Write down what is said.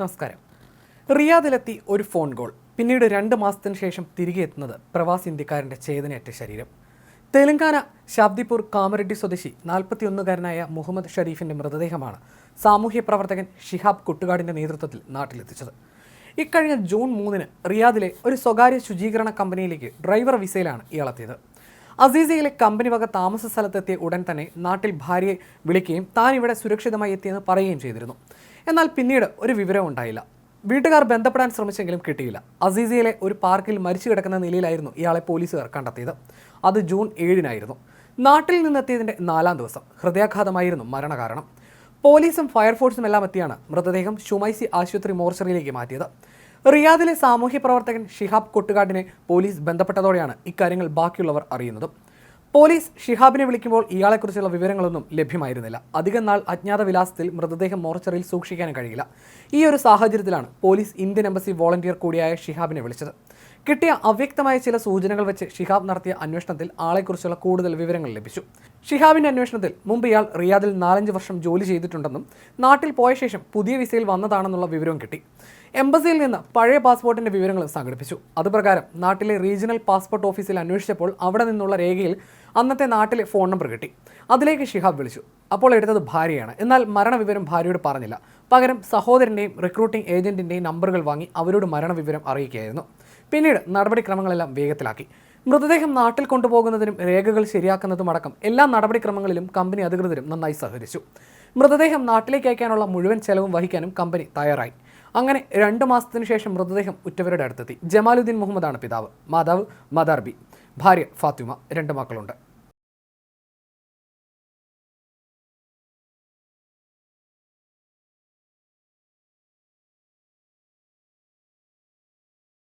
നമസ്കാരം. റിയാദിലെത്തി ഒരു phone call. പിന്നീട് രണ്ട് മാസത്തിന് ശേഷം തിരികെ എത്തുന്നത് പ്രവാസി ഇന്ത്യക്കാരന്റെ ചേതനയറ്റ ശരീരം. തെലങ്കാന ശാബ്ദിപൂർ കാമറെഡ്ഡി സ്വദേശി നാൽപ്പത്തിയൊന്നുകാരനായ മുഹമ്മദ് ഷരീഫിന്റെ മൃതദേഹമാണ് സാമൂഹ്യ പ്രവർത്തകൻ ഷിഹാബ് കുട്ടുകാടിന്റെ നേതൃത്വത്തിൽ നാട്ടിലെത്തിച്ചത്. ഇക്കഴിഞ്ഞ ജൂൺ മൂന്നിന് റിയാദിലെ ഒരു സ്വകാര്യ ശുചീകരണ കമ്പനിയിലേക്ക് ഡ്രൈവർ വിസയിലാണ് ഇയാളെത്തിയത്. അസീസയിലെ കമ്പനി വക താമസ സ്ഥലത്തെത്തിയ ഉടൻ തന്നെ നാട്ടിൽ ഭാര്യയെ വിളിക്കുകയും താൻ ഇവിടെ സുരക്ഷിതമായി എത്തിയെന്ന് പറയുകയും ചെയ്തിരുന്നു. എന്നാൽ പിന്നീട് ഒരു വിവരവും ഉണ്ടായില്ല. വീട്ടുകാർ ബന്ധപ്പെടാൻ ശ്രമിച്ചെങ്കിലും കിട്ടിയില്ല. അസീസിയയിലെ ഒരു പാർക്കിൽ മരിച്ചു കിടക്കുന്ന നിലയിലായിരുന്നു ഇയാളെ പോലീസുകാർ കണ്ടെത്തിയത്. അത് ജൂൺ ഏഴിനായിരുന്നു. നാട്ടിൽ നിന്നെത്തിയതിന്റെ നാലാം ദിവസം ഹൃദയാഘാതമായിരുന്നു മരണകാരണം. പോലീസും ഫയർഫോഴ്സും എല്ലാം എത്തിയാണ് മൃതദേഹം ഷുമൈസി ആശുപത്രി മോർച്ചറിയിലേക്ക് മാറ്റിയത്. റിയാദിലെ സാമൂഹ്യ പ്രവർത്തകൻ ഷിഹാബ് കൊട്ടുകാടിനെ പോലീസ് ബന്ധപ്പെട്ടതോടെയാണ് ഇക്കാര്യങ്ങൾ ബാക്കിയുള്ളവർ അറിയുന്നതും. പോലീസ് ഷിഹാബിനെ വിളിക്കുമ്പോൾ ഇയാളെക്കുറിച്ചുള്ള വിവരങ്ങളൊന്നും ലഭ്യമായിരുന്നില്ല. അധികം നാൾ അജ്ഞാത വിലാസത്തിൽ മൃതദേഹം മോർച്ചറിയിൽ സൂക്ഷിക്കാൻ കഴിയില്ല. ഈ ഒരു സാഹചര്യത്തിലാണ് പോലീസ് ഇന്ത്യൻ എംബസി വോളണ്ടിയർ കൂടിയായ ഷിഹാബിനെ വിളിച്ചത്. കിട്ടിയ അവ്യക്തമായ ചില സൂചനകൾ വെച്ച് ഷിഹാബ് നടത്തിയ അന്വേഷണത്തിൽ ആളെക്കുറിച്ചുള്ള കൂടുതൽ വിവരങ്ങൾ ലഭിച്ചു. ഷിഹാബിന്റെ അന്വേഷണത്തിൽ മുമ്പ് ഇയാൾ റിയാദിൽ നാലഞ്ച് വർഷം ജോലി ചെയ്തിട്ടുണ്ടെന്നും നാട്ടിൽ പോയ ശേഷം പുതിയ വിസയിൽ വന്നതാണെന്നുള്ള വിവരവും കിട്ടി. എംബസിയിൽ നിന്ന് പഴയ പാസ്പോർട്ടിന്റെ വിവരങ്ങളും സംഘടിപ്പിച്ചു. അതുപ്രകാരം നാട്ടിലെ റീജിയണൽ പാസ്പോർട്ട് ഓഫീസിൽ അന്വേഷിച്ചപ്പോൾ അവിടെ നിന്നുള്ള രേഖയിൽ അന്നത്തെ നാട്ടിലെ ഫോൺ നമ്പർ കിട്ടി. അതിലേക്ക് ഷിഹാബ് വിളിച്ചു. അപ്പോൾ എടുത്തത് ഭാര്യയാണ്. എന്നാൽ മരണവിവരം ഭാര്യയോട് പറഞ്ഞില്ല. പകരം സഹോദരന്റെയും റിക്രൂട്ടിംഗ് ഏജന്റിന്റെയും നമ്പറുകൾ വാങ്ങി അവരോട് മരണവിവരം അറിയിക്കുകയായിരുന്നു. പിന്നീട് നടപടിക്രമങ്ങളെല്ലാം വേഗത്തിലാക്കി. മൃതദേഹം നാട്ടിൽ കൊണ്ടുപോകുന്നതിനും രേഖകൾ ശരിയാക്കുന്നതുമടക്കം എല്ലാ നടപടിക്രമങ്ങളിലും കമ്പനി അധികൃതരും നന്നായി സഹകരിച്ചു. മൃതദേഹം നാട്ടിലേക്ക് അയക്കാനുള്ള മുഴുവൻ ചെലവും വഹിക്കാനും കമ്പനി തയ്യാറായി. അങ്ങനെ രണ്ട് മാസത്തിനു ശേഷം മൃതദേഹം ഉറ്റവരുടെ അടുത്തെത്തി. ജമാലുദ്ദീൻ മുഹമ്മദാണ് പിതാവ്. മാതാവ് മദാർബി ഭാര്യ ഫാത്തിമ രണ്ട് മക്കളുണ്ട്.